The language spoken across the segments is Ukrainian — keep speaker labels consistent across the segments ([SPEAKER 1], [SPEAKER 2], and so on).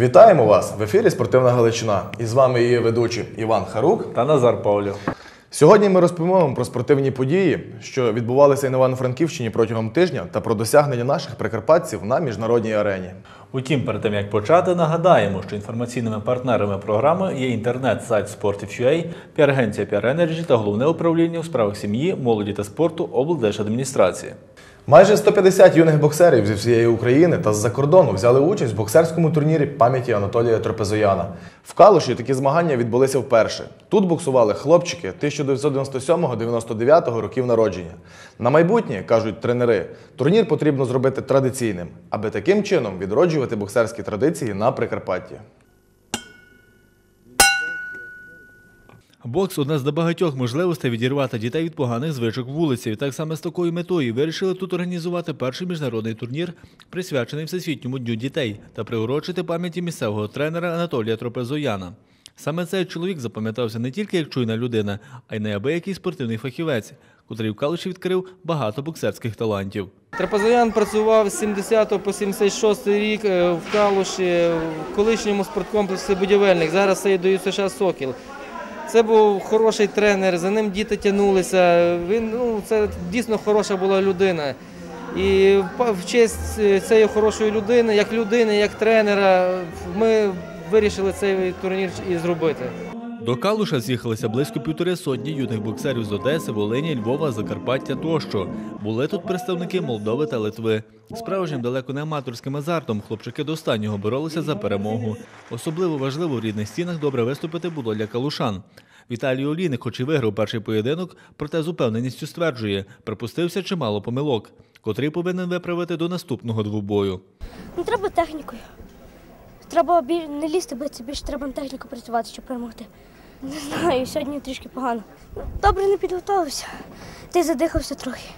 [SPEAKER 1] Вітаємо вас в ефірі Спортивна Галичина. І з вами її ведучі Іван Харук.
[SPEAKER 2] та Назар Павлів.
[SPEAKER 1] Сьогодні ми розповімо вам про спортивні події, що відбувалися на Івано-Франківщині протягом тижня, та про досягнення наших прикарпатців на міжнародній арені.
[SPEAKER 2] Утім, перед тим як почати, нагадаємо, що інформаційними партнерами програми є інтернет-сайт Sportif.ua, піар-агенція Energy та головне управління у справах сім'ї, молоді та спорту облдержадміністрації.
[SPEAKER 1] Майже 150 юних боксерів зі всієї України та з-за кордону взяли участь в боксерському турнірі пам'яті Анатолія Тропезояна. В Калуші такі змагання відбулися вперше. Тут боксували хлопчики 1997-99 років народження. На майбутнє, кажуть тренери, турнір потрібно зробити традиційним, аби таким чином відроджувати боксерські традиції на Прикарпатті.
[SPEAKER 2] Бокс одна з небагатьох можливостей відірвати дітей від поганих звичок вулиці. Так саме з такою метою вирішили тут організувати перший міжнародний турнір, присвячений Всесвітньому дню дітей, та приурочити пам'яті місцевого тренера Анатолія Тропезояна. Саме цей чоловік запам'ятався не тільки як чуйна людина, а й неабиякий спортивний фахівець, котрий в Калуші відкрив багато боксерських талантів.
[SPEAKER 3] Трапезоян працював з 70 по 76 рік е, в Калуші, в колишньому спорткомплексі будівельник. Зараз це є ЮСШ Сокіл. Це був хороший тренер, за ним діти тягнулися. Він ну, це дійсно хороша була людина. І в честь цієї хорошої людини, як людини, як тренера, ми вирішили цей турнір і зробити.
[SPEAKER 2] До Калуша з'їхалися близько півтори сотні юних боксерів з Одеси, Волині, Львова, Закарпаття тощо. Були тут представники Молдови та Литви. Справжнім далеко не аматорським азартом хлопчики до останнього боролися за перемогу. Особливо важливо в рідних стінах добре виступити було для калушан. Віталій Олійник, хоч і виграв перший поєдинок, проте з упевненістю стверджує, припустився чимало помилок, котрий повинен виправити до наступного двобою.
[SPEAKER 4] Ну, треба технікою. Треба не лізти битися, більше треба на техніку працювати, щоб перемогти. Не знаю, сьогодні трішки погано. Добре не підготувався. Ти задихався трохи.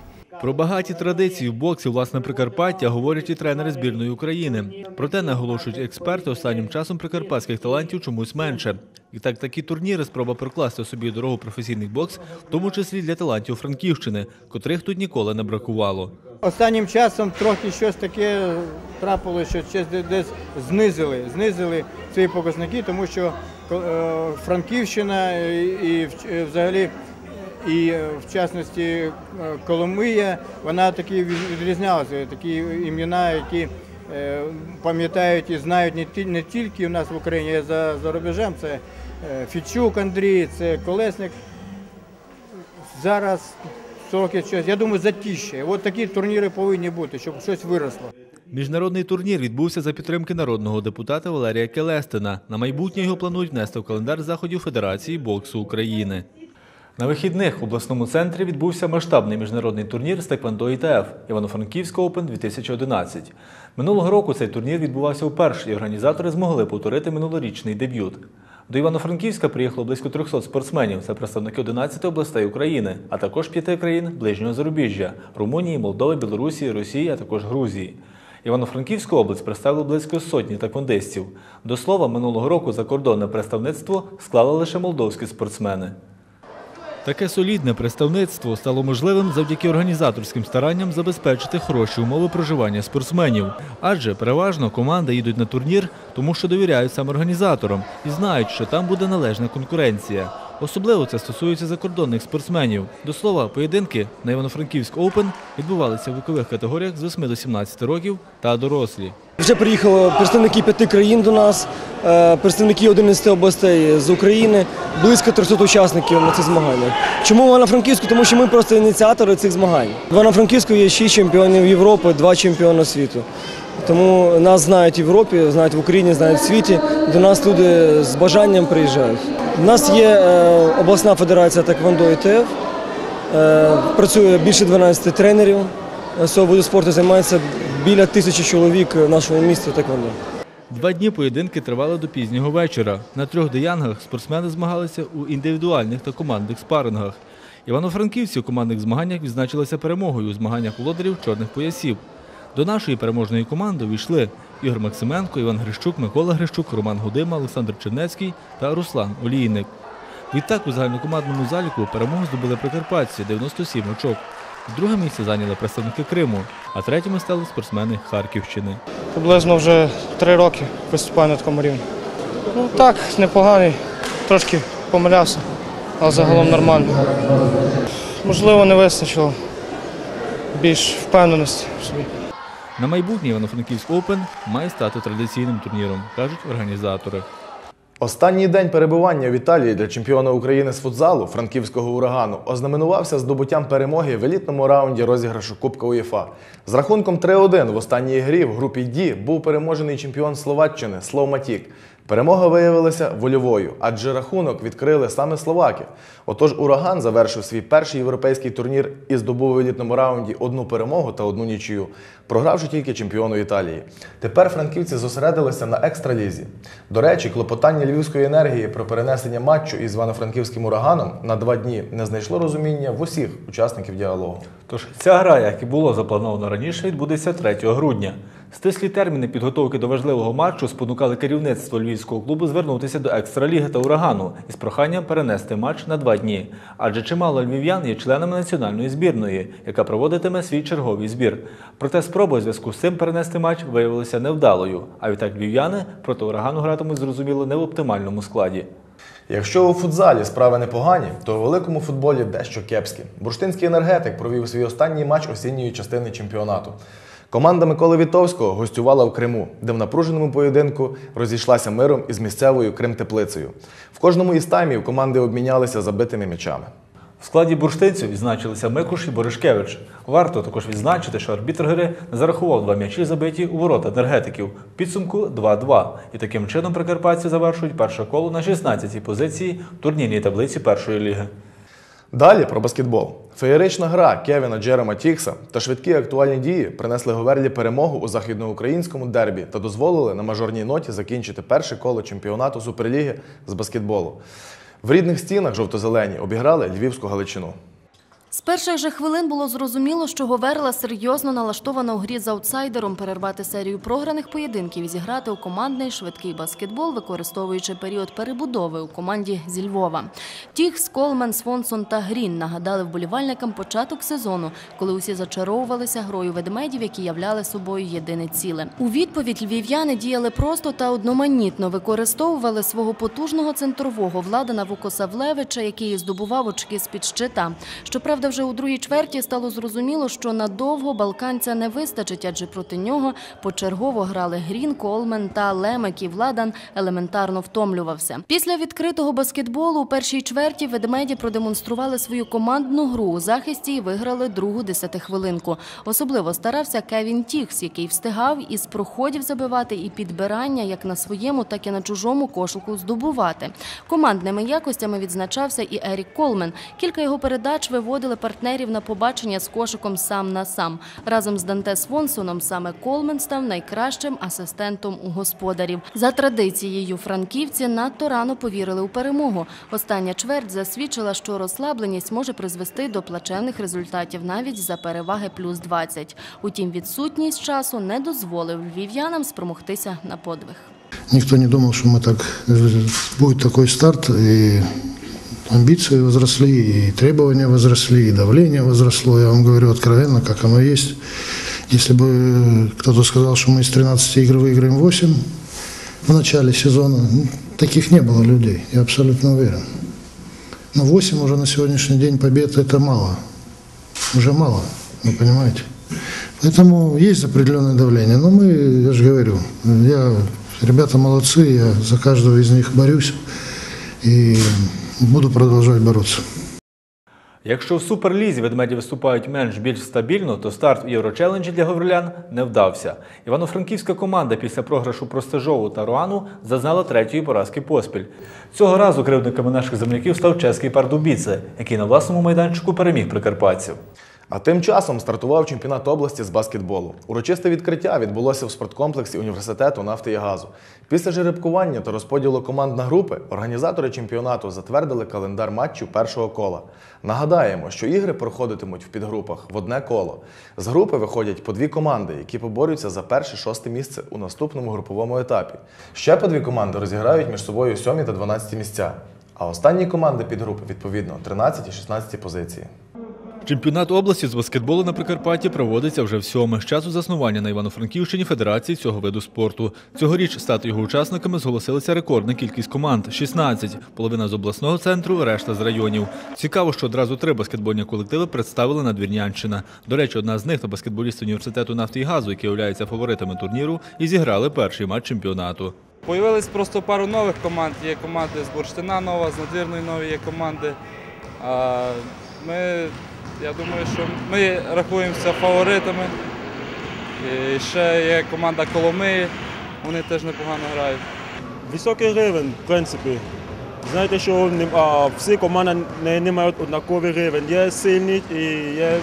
[SPEAKER 2] Про багаті традиції в боксі власне Прикарпаття говорять і тренери збірної України. Проте наголошують експерти, останнім часом прикарпатських талантів чомусь менше. І так такі турніри спроба прокласти собі дорогу професійний бокс, в тому числі для талантів Франківщини, котрих тут ніколи не бракувало.
[SPEAKER 5] Останнім часом трохи щось таке трапилося, що десь знизили, знизили ці показники, тому що е, Франківщина і, е, взагалі і е, в частності е, Коломия, вона такі відрізнялася, такі імена, які е, пам'ятають і знають не, тільки у нас в Україні, а за, за рубежем. Це Фічук Андрій, це Колесник. Зараз сроки щось, я думаю, затіще. От такі турніри повинні бути, щоб щось виросло.
[SPEAKER 2] Міжнародний турнір відбувся за підтримки народного депутата Валерія Келестина. На майбутнє його планують внести в календар заходів Федерації боксу України. На вихідних в обласному центрі відбувся масштабний міжнародний турнір з Теквандо ІТФ Івано-Франківська Open 2011. Минулого року цей турнір відбувався вперше, і організатори змогли повторити минулорічний дебют. До Івано-Франківська приїхало близько 300 спортсменів. Це представники 11 областей України, а також п'яти країн ближнього зарубіжжя Румунії, Молдови, Білорусі, Росії, а також Грузії. Івано-Франківську область представили близько сотні таквондистів. До слова, минулого року закордонне представництво склали лише молдовські спортсмени. Таке солідне представництво стало можливим завдяки організаторським старанням забезпечити хороші умови проживання спортсменів. Адже переважно команди їдуть на турнір, тому що довіряють саме організаторам і знають, що там буде належна конкуренція. Особливо це стосується закордонних спортсменів. До слова, поєдинки на Івано-Франківськ Оупен відбувалися в вікових категоріях з 8 до 17 років та дорослі.
[SPEAKER 6] Вже приїхало представники п'яти країн до нас, е, представники 11 областей з України, близько 300 учасників на цих змаганнях. Чому Івано-Франківську? Тому що ми просто ініціатори цих змагань. В Івано-Франківську є 6 чемпіонів Європи, 2 чемпіони світу. Тому нас знають в Європі, знають в Україні, знають в світі. До нас люди з бажанням приїжджають. У нас є е, обласна федерація Теквондо ІТФ. Е, Працює більше 12 тренерів. З цього виду спорту займається біля тисячі чоловік в нашому місті Теквондо.
[SPEAKER 2] Два дні поєдинки тривали до пізнього вечора. На трьох деянгах спортсмени змагалися у індивідуальних та командних спарингах. Івано-франківці у командних змаганнях відзначилися перемогою у змаганнях володарів чорних поясів. До нашої переможної команди увійшли Ігор Максименко, Іван Грищук, Микола Грищук, Роман Гудима, Олександр Чернецький та Руслан Олійник. Відтак у загальнокомандному заліку перемогу здобули прикарпатці 97 очок. Друге місце зайняли представники Криму, а третіми стали спортсмени Харківщини.
[SPEAKER 7] Приблизно вже три роки виступаю на такому рівні. Ну так, непоганий, трошки помилявся, але загалом нормально. Можливо, не вистачило більш впевненості в собі.
[SPEAKER 2] На майбутнє Івано-Франківськ Open має стати традиційним турніром, кажуть організатори.
[SPEAKER 1] Останній день перебування в Італії для чемпіона України з футзалу франківського урагану ознаменувався здобуттям перемоги в елітному раунді розіграшу Кубка УЄФА. З рахунком 3-1 в останній грі в групі Ді був переможений чемпіон Словаччини Слов Матік. Перемога виявилася вольовою, адже рахунок відкрили саме словаки. Отож, ураган завершив свій перший європейський турнір і здобув в елітному раунді одну перемогу та одну нічию, програвши тільки чемпіону Італії. Тепер франківці зосередилися на екстралізі. До речі, клопотання львівської енергії про перенесення матчу із івано-франківським ураганом на два дні не знайшло розуміння в усіх учасників діалогу.
[SPEAKER 2] Тож ця гра, як і було заплановано раніше, відбудеться 3 грудня. Стислі терміни підготовки до важливого матчу спонукали керівництво львівського клубу звернутися до екстраліги та урагану із проханням перенести матч на два дні. Адже чимало львів'ян є членами національної збірної, яка проводитиме свій черговий збір. Проте спроба у зв'язку з цим перенести матч виявилася невдалою. А відтак львів'яни проти урагану гратимуть зрозуміло не в оптимальному складі.
[SPEAKER 1] Якщо у футзалі справи непогані, то у великому футболі дещо кепські. Бурштинський енергетик провів свій останній матч осінньої частини чемпіонату. Команда Миколи Вітовського гостювала в Криму, де в напруженому поєдинку розійшлася миром із місцевою Крим-теплицею. В кожному із таймів команди обмінялися забитими м'ячами.
[SPEAKER 2] В складі бурштинців відзначилися Микуш і Боришкевич. Варто також відзначити, що арбітр гри не зарахував два м'ячі забиті у ворота енергетиків. Підсумку 2-2. І таким чином прикарпатці завершують перше коло на 16-й позиції в турнірній таблиці першої ліги.
[SPEAKER 1] Далі про баскетбол. Феєрична гра Кевіна Джерема Тікса та швидкі актуальні дії принесли Говерлі перемогу у західноукраїнському дербі та дозволили на мажорній ноті закінчити перше коло чемпіонату Суперліги з баскетболу. В рідних стінах жовто-зелені обіграли Львівську Галичину.
[SPEAKER 8] З перших же хвилин було зрозуміло, що Говерла серйозно налаштована у грі з аутсайдером перервати серію програних поєдинків і зіграти у командний швидкий баскетбол, використовуючи період перебудови у команді зі Львова. Тіхс, Колмен, Свонсон та Грін нагадали вболівальникам початок сезону, коли усі зачаровувалися грою ведмедів, які являли собою єдине ціле. У відповідь львів'яни діяли просто та одноманітно, використовували свого потужного центрового Владана Вукосавлевича, який здобував очки з-під щита. Щоправда, вже у другій чверті стало зрозуміло, що надовго балканця не вистачить, адже проти нього почергово грали Грін, Колмен та Лемек, і Владан елементарно втомлювався. Після відкритого баскетболу у першій чверті ведмеді продемонстрували свою командну гру у захисті і виграли другу десятихвилинку. Особливо старався Кевін Тікс, який встигав із проходів забивати і підбирання як на своєму, так і на чужому кошику здобувати. Командними якостями відзначався і Ерік Колмен. Кілька його передач виводили партнерів на побачення з кошиком сам на сам. Разом з Данте Свонсоном саме Колмен став найкращим асистентом у господарів. За традицією франківці надто рано повірили у перемогу. Остання чверть засвідчила, що розслабленість може призвести до плачевних результатів навіть за переваги плюс 20. Утім, відсутність часу не дозволив львів'янам спромогтися на подвиг.
[SPEAKER 9] Никто не думал, что мы так будет такой старт, и амбиции возросли, и требования возросли, и давление возросло. Я вам говорю откровенно, как оно есть. Если бы кто-то сказал, что мы из 13 игр выиграем 8 в начале сезона, ну, таких не было людей, я абсолютно уверен. Но 8 уже на сегодняшний день побед – это мало. Уже мало, вы понимаете. Поэтому есть определенное давление. Но мы, я же говорю, я, ребята молодцы, я за каждого из них борюсь и буду продовжувати боротися.
[SPEAKER 2] Якщо в суперлізі ведмеді виступають менш більш стабільно, то старт у Єврочеленджі для гаврилян не вдався. Івано-франківська команда після програшу Простежову та Руану зазнала третьої поразки поспіль. Цього разу кривдниками наших земляків став чеський Пардубіце, який на власному майданчику переміг прикарпатців.
[SPEAKER 1] А тим часом стартував чемпіонат області з баскетболу. Урочисте відкриття відбулося в спорткомплексі університету нафти і газу. Після жеребкування та розподілу команд на групи організатори чемпіонату затвердили календар матчів першого кола. Нагадаємо, що ігри проходитимуть в підгрупах в одне коло. З групи виходять по дві команди, які поборються за перше-шосте місце у наступному груповому етапі. Ще по дві команди розіграють між собою сьомі та 12 місця. А останні команди підгрупи, відповідно, 13 і 16 позиції.
[SPEAKER 2] Чемпіонат області з баскетболу на Прикарпатті проводиться вже всьоме з часу заснування на Івано-Франківщині Федерації цього виду спорту. Цьогоріч стати його учасниками зголосилася рекордна кількість команд – 16. Половина з обласного центру, решта з районів. Цікаво, що одразу три баскетбольні колективи представили Надвірнянщина. До речі, одна з них та баскетболісти університету нафти і газу, які являються фаворитами турніру, і зіграли перший матч чемпіонату.
[SPEAKER 10] Появились просто пару нових команд. Є команди з Бурштина нова, з Надвірної нові є команди. Ми, я думаю, що ми рахуємося фаворитами. І ще є команда Коломиї, вони теж непогано грають.
[SPEAKER 11] Високий рівень, в принципі. Знаєте, що а, всі команди не, не мають однаковий рівень. Є сильні і є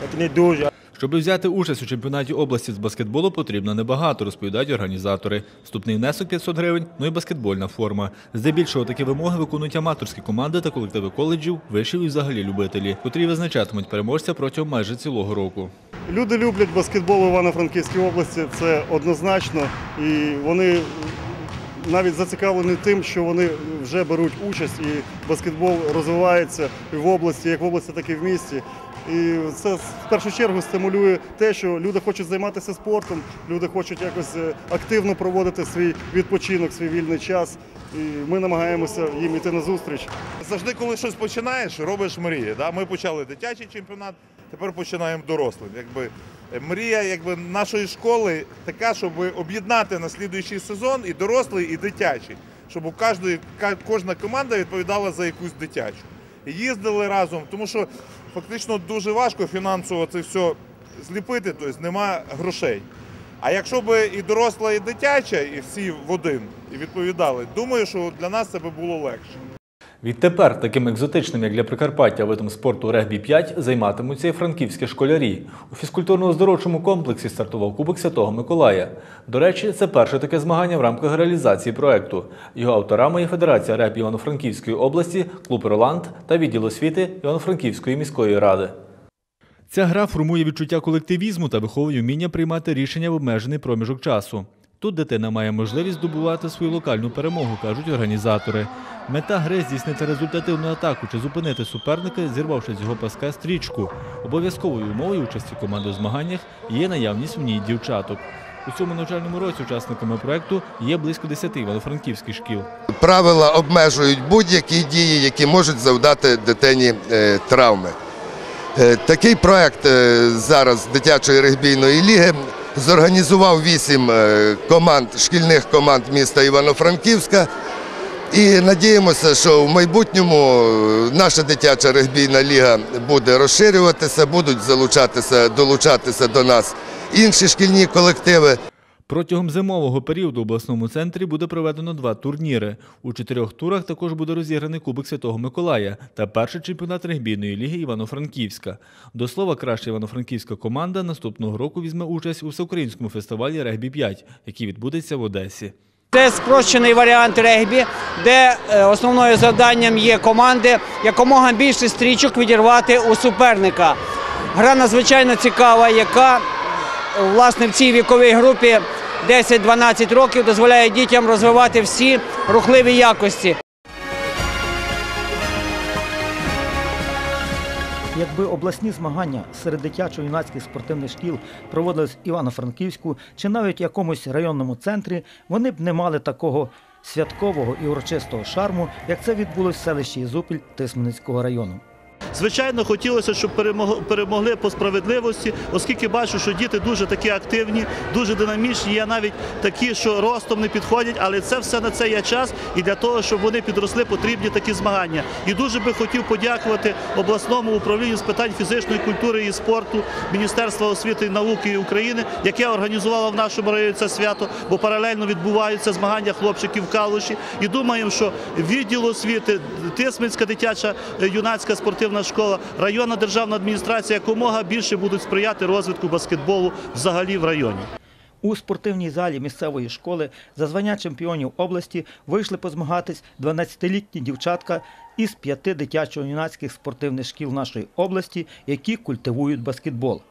[SPEAKER 11] так не дуже.
[SPEAKER 2] Щоб взяти участь у чемпіонаті області з баскетболу, потрібно небагато, розповідають організатори. Вступний внесок 500 гривень, ну і баскетбольна форма. Здебільшого такі вимоги виконують аматорські команди та колективи коледжів, вишів і взагалі любителі, котрі визначатимуть переможця протягом майже цілого року.
[SPEAKER 12] Люди люблять баскетбол в Івано-Франківській області, це однозначно. І вони навіть зацікавлені тим, що вони вже беруть участь, і баскетбол розвивається в області, як в області, так і в місті. І це в першу чергу стимулює те, що люди хочуть займатися спортом, люди хочуть якось е, активно проводити свій відпочинок, свій вільний час. І ми намагаємося їм йти на зустріч.
[SPEAKER 13] Завжди, коли щось починаєш, робиш мрії. Ми почали дитячий чемпіонат, тепер починаємо дорослий. Якби е, мрія якби, нашої школи така, щоб об'єднати на слідуючий сезон і дорослий, і дитячий. Щоб у кожна команда відповідала за якусь дитячу. Їздили разом, тому що фактично дуже важко фінансово це все зліпити, тобто немає грошей. А якщо б і доросла, і дитяча, і всі в один і відповідали, думаю, що для нас це би було легше.
[SPEAKER 2] Відтепер таким екзотичним, як для Прикарпаття, видом спорту регбі-5 займатимуться і франківські школярі. У фізкультурно-оздоровчому комплексі стартував Кубок Святого Миколая. До речі, це перше таке змагання в рамках реалізації проекту. Його авторами є Федерація регбі Івано-Франківської області, клуб Роланд та відділ освіти Івано-Франківської міської ради. Ця гра формує відчуття колективізму та виховує вміння приймати рішення в обмежений проміжок часу. Тут дитина має можливість здобувати свою локальну перемогу, кажуть організатори. Мета гри здійснити результативну атаку чи зупинити суперника, зірвавши з його паска стрічку. Обов'язковою умовою участі команди у змаганнях є наявність в ній дівчаток. У цьому навчальному році учасниками проекту є близько 10 івано-франківських шкіл.
[SPEAKER 14] Правила обмежують будь-які дії, які можуть завдати дитині е, травми. Е, Такий проект е, зараз дитячої регбійної ліги зорганізував вісім е, команд, шкільних команд міста Івано-Франківська. І надіємося, що в майбутньому е, наша дитяча регбійна ліга буде розширюватися, будуть залучатися, долучатися до нас інші шкільні колективи.
[SPEAKER 2] Протягом зимового періоду в обласному центрі буде проведено два турніри. У чотирьох турах також буде розіграний Кубок Святого Миколая та перший чемпіонат регбійної ліги Івано-Франківська. До слова, краща івано-франківська команда наступного року візьме участь у всеукраїнському фестивалі Регбі-5, який відбудеться в Одесі.
[SPEAKER 15] Це спрощений варіант регбі, де е, основною завданням є команди якомога більше стрічок відірвати у суперника. Гра надзвичайно цікава, яка власне в цій віковій групі 10-12 років дозволяє дітям розвивати всі рухливі якості.
[SPEAKER 16] Якби обласні змагання серед дитячо-юнацьких спортивних шкіл проводились Івано-Франківську чи навіть якомусь районному центрі, вони б не мали такого святкового і урочистого шарму, як це відбулось в селищі Ізупіль Тисменницького району.
[SPEAKER 17] Звичайно, хотілося, щоб перемог- перемогли по справедливості, оскільки бачу, що діти дуже такі активні, дуже динамічні. Є навіть такі, що ростом не підходять, але це все на це є час. І для того, щоб вони підросли, потрібні такі змагання. І дуже би хотів подякувати обласному управлінню з питань фізичної культури і спорту Міністерства освіти і науки України, яке організувало в нашому районі це свято, бо паралельно відбуваються змагання хлопчиків в Калуші. І думаємо, що відділ освіти, Тисменська дитяча е, юнацька спортивна школа, районна державна адміністрація якомога більше будуть сприяти розвитку баскетболу взагалі в районі.
[SPEAKER 16] У спортивній залі місцевої школи за звання чемпіонів області вийшли позмагатись 12-літні дівчатка із п'яти дитячо-юнацьких спортивних шкіл нашої області, які культивують баскетбол.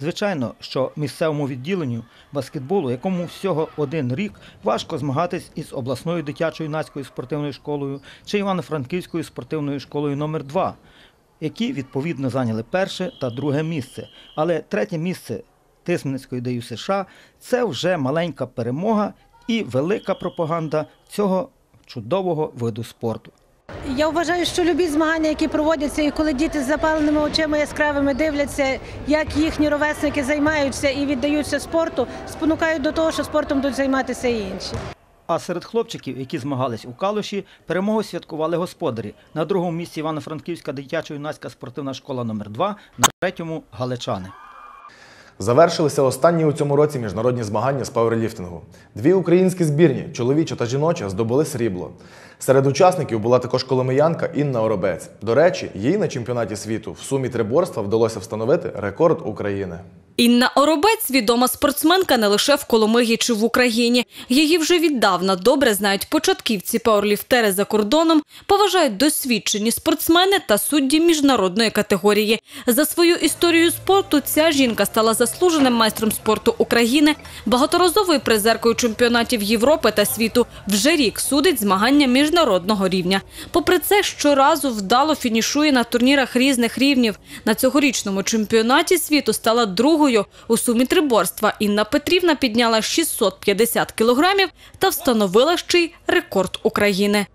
[SPEAKER 16] Звичайно, що місцевому відділенню баскетболу, якому всього один рік, важко змагатись із обласною дитячо-юнацькою спортивною школою чи Івано-Франківською спортивною школою номер 2 які відповідно зайняли перше та друге місце. Але третє місце Тисменницької ДЮ США це вже маленька перемога і велика пропаганда цього чудового виду спорту.
[SPEAKER 18] Я вважаю, що любі змагання, які проводяться, і коли діти з запаленими очима яскравими дивляться, як їхні ровесники займаються і віддаються спорту, спонукають до того, що спортом будуть займатися і інші.
[SPEAKER 16] А серед хлопчиків, які змагались у Калуші, перемогу святкували господарі. На другому місці Івано-Франківська дитячо-юнацька спортивна школа номер 2 на третьому галичани.
[SPEAKER 1] Завершилися останні у цьому році міжнародні змагання з пауерліфтингу. Дві українські збірні, чоловіча та жіноча, здобули срібло. Серед учасників була також коломиянка Інна Оробець. До речі, їй на чемпіонаті світу в сумі триборства вдалося встановити рекорд України.
[SPEAKER 19] Інна Оробець відома спортсменка не лише в Коломиї чи в Україні. Її вже віддавна добре знають початківці пауерліфтери за кордоном, поважають досвідчені спортсмени та судді міжнародної категорії. За свою історію спорту ця жінка стала заслуженим майстром спорту України, багаторазовою призеркою чемпіонатів Європи та світу. Вже рік судить змагання міжнародного рівня. Попри це, щоразу вдало фінішує на турнірах різних рівнів. На цьогорічному чемпіонаті світу стала другою у сумі триборства. Інна Петрівна підняла 650 кілограмів та встановила ще й рекорд України.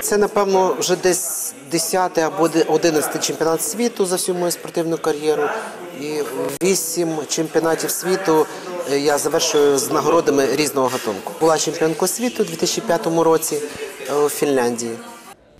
[SPEAKER 20] Це, напевно, вже десь 10 або 11 чемпіонат світу за всю мою спортивну кар'єру. І 8 чемпіонатів світу е, я завершую з нагородами різного гатунку. Була чемпіонкою світу у 2005 році е, у Фінляндії.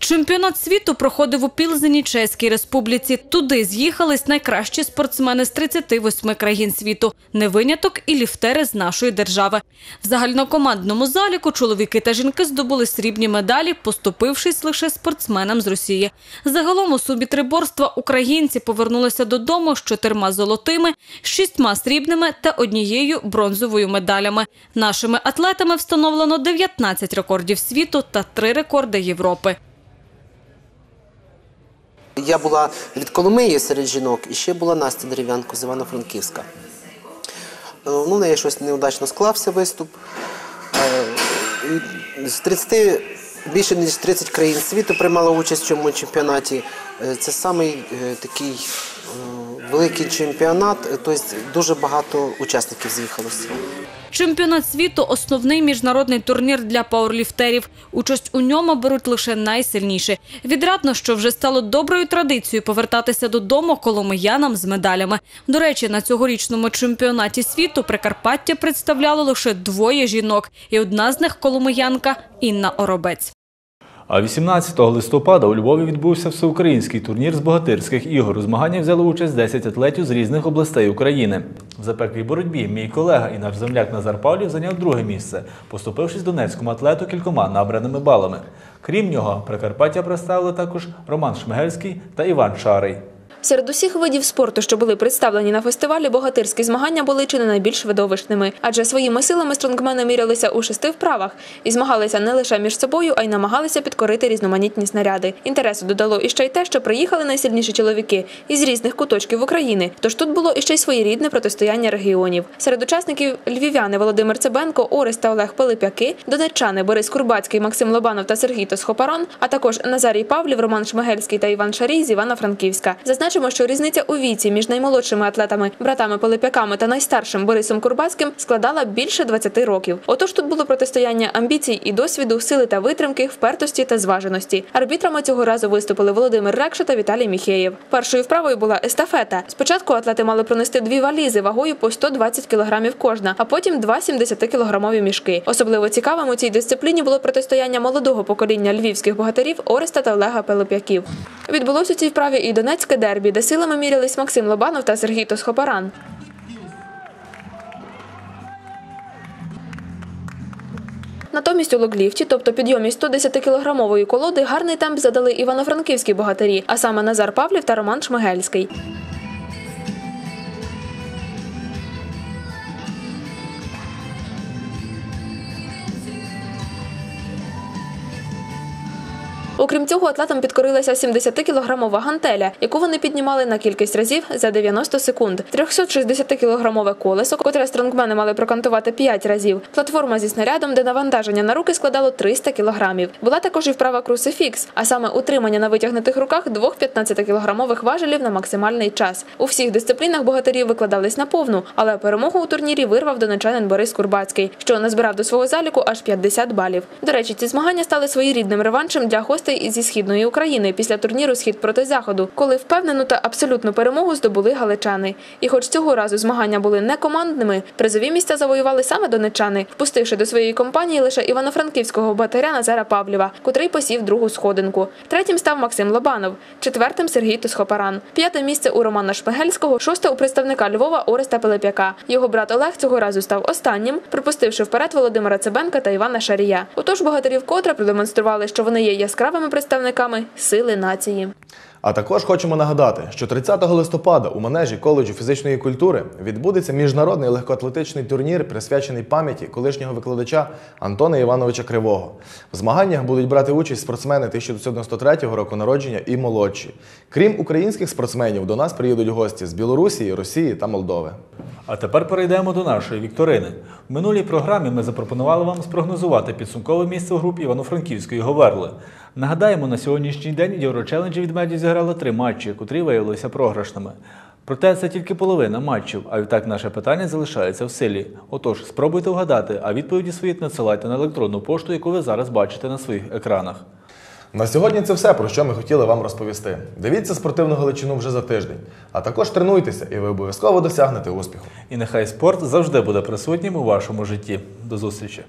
[SPEAKER 19] Чемпіонат світу проходив у Пілзені, Чеській Республіці. Туди з'їхались найкращі спортсмени з 38 країн світу. Не виняток і ліфтери з нашої держави. В загальнокомандному заліку чоловіки та жінки здобули срібні медалі, поступившись лише спортсменам з Росії. Загалом у сумі триборства українці повернулися додому з чотирма золотими, шістьма срібними та однією бронзовою медалями. Нашими атлетами встановлено 19 рекордів світу та три рекорди Європи.
[SPEAKER 20] Я була від Коломиї серед жінок, і ще була Настя Дерев'янко з Івано-Франківська. Е, Ну, в неї щось неудачно склався виступ. Е, З 30, більше ніж 30 країн світу приймала участь в цьому чемпіонаті. Е, Це самий такий великий чемпіонат, тобто дуже багато учасників з'їхалося.
[SPEAKER 19] Чемпіонат світу – основний міжнародний турнір для пауерліфтерів. Участь у ньому беруть лише найсильніші. Відрадно, що вже стало доброю традицією повертатися додому коломиянам з медалями. До речі, на цьогорічному чемпіонаті світу Прикарпаття представляло лише двоє жінок. І одна з них – коломиянка Інна Оробець.
[SPEAKER 2] А 18 листопада у Львові відбувся всеукраїнський турнір з богатирських ігор. У змаганнях взяли участь 10 атлетів з різних областей України. В запеклій боротьбі мій колега і наш земляк Назар Павлів зайняв друге місце, поступившись донецькому атлету кількома набраними балами. Крім нього, Прикарпаття представили також Роман Шмигельський та Іван Шарий.
[SPEAKER 21] Серед усіх видів спорту, що були представлені на фестивалі, богатирські змагання були чи не найбільш видовищними, адже своїми силами стронгмени мірялися у шести вправах і змагалися не лише між собою, а й намагалися підкорити різноманітні снаряди. Інтересу додало іще й те, що приїхали найсильніші чоловіки із різних куточків України. Тож тут було іще й своєрідне протистояння регіонів. Серед учасників львів'яни Володимир Цебенко, Орес та Олег Пилип'яки, донеччани Борис Курбацький, Максим Лобанов та Сергій Тосхопарон, а також Назарій Павлів, Роман Шмигельський та Іван Шарій з Івано-Франківська. Зазначимо, що різниця у віці між наймолодшими атлетами, братами Пилип'яками та найстаршим Борисом Курбацьким складала більше 20 років. Отож тут було протистояння амбіцій і досвіду, сили та витримки, впертості та зваженості. Арбітрами цього разу виступили Володимир Рекша та Віталій Міхеєв. Першою вправою була естафета. Спочатку атлети мали пронести дві валізи вагою по 120 кілограмів кожна, а потім два 70-кілограмові мішки. Особливо цікавим у цій дисципліні було протистояння молодого покоління львівських богатирів Ореста та Олега Пилип'яків. Відбулося у цій вправі і Донецьке дербі, де силами мірялись Максим Лобанов та Сергій Тосхопаран. Натомість у логліфті, тобто підйомі 110-кілограмової колоди, гарний темп задали івано-франківські богатирі, а саме Назар Павлів та Роман Шмигельський. Окрім цього, атлетам підкорилася 70-кілограмова гантеля, яку вони піднімали на кількість разів за 90 секунд. 360-кілограмове колесо, котре стронгмени мали прокантувати 5 разів. Платформа зі снарядом, де навантаження на руки складало 300 кілограмів. Була також і вправа крусифікс, а саме утримання на витягнутих руках двох 15-кілограмових важелів на максимальний час. У всіх дисциплінах богатирі викладались на повну, але перемогу у турнірі вирвав донечанин Борис Курбацький, що назбирав до свого заліку аж 50 балів. До речі, ці змагання стали своєрідним реваншем для гостей зі східної України після турніру Схід проти заходу, коли впевнену та абсолютну перемогу здобули галичани. І хоч цього разу змагання були не командними, призові місця завоювали саме донечани, впустивши до своєї компанії лише івано-франківського батаря Назара Павлєва, котрий посів другу сходинку. Третім став Максим Лобанов, четвертим Сергій Тусхопаран. П'яте місце у Романа Шпигельського, шосте у представника Львова Ореста Пилип'яка. Його брат Олег цього разу став останнім, пропустивши вперед Володимира Цибенка та Івана Шарія. Отож, богатирі вкотре продемонстрували, що вони є яскравими представниками сили нації.
[SPEAKER 1] А також хочемо нагадати, що 30 листопада у манежі коледжу фізичної культури відбудеться міжнародний легкоатлетичний турнір, присвячений пам'яті колишнього викладача Антона Івановича Кривого. В змаганнях будуть брати участь спортсмени 1993 року народження і молодші. Крім українських спортсменів, до нас приїдуть гості з Білорусі, Росії та Молдови.
[SPEAKER 2] А тепер перейдемо до нашої вікторини. В минулій програмі ми запропонували вам спрогнозувати підсумкове місце у групі Івано-Франківської Говерли. Нагадаємо, на сьогоднішній день Єврочеленджі від медіа зіграли три матчі, котрі виявилися програшними. Проте це тільки половина матчів, а відтак наше питання залишається в силі. Отож, спробуйте вгадати, а відповіді свої надсилайте на електронну пошту, яку ви зараз бачите на своїх екранах.
[SPEAKER 1] На сьогодні це все, про що ми хотіли вам розповісти. Дивіться спортивну галичину вже за тиждень, а також тренуйтеся, і ви обов'язково досягнете успіху.
[SPEAKER 2] І нехай спорт завжди буде присутнім у вашому житті. До зустрічі!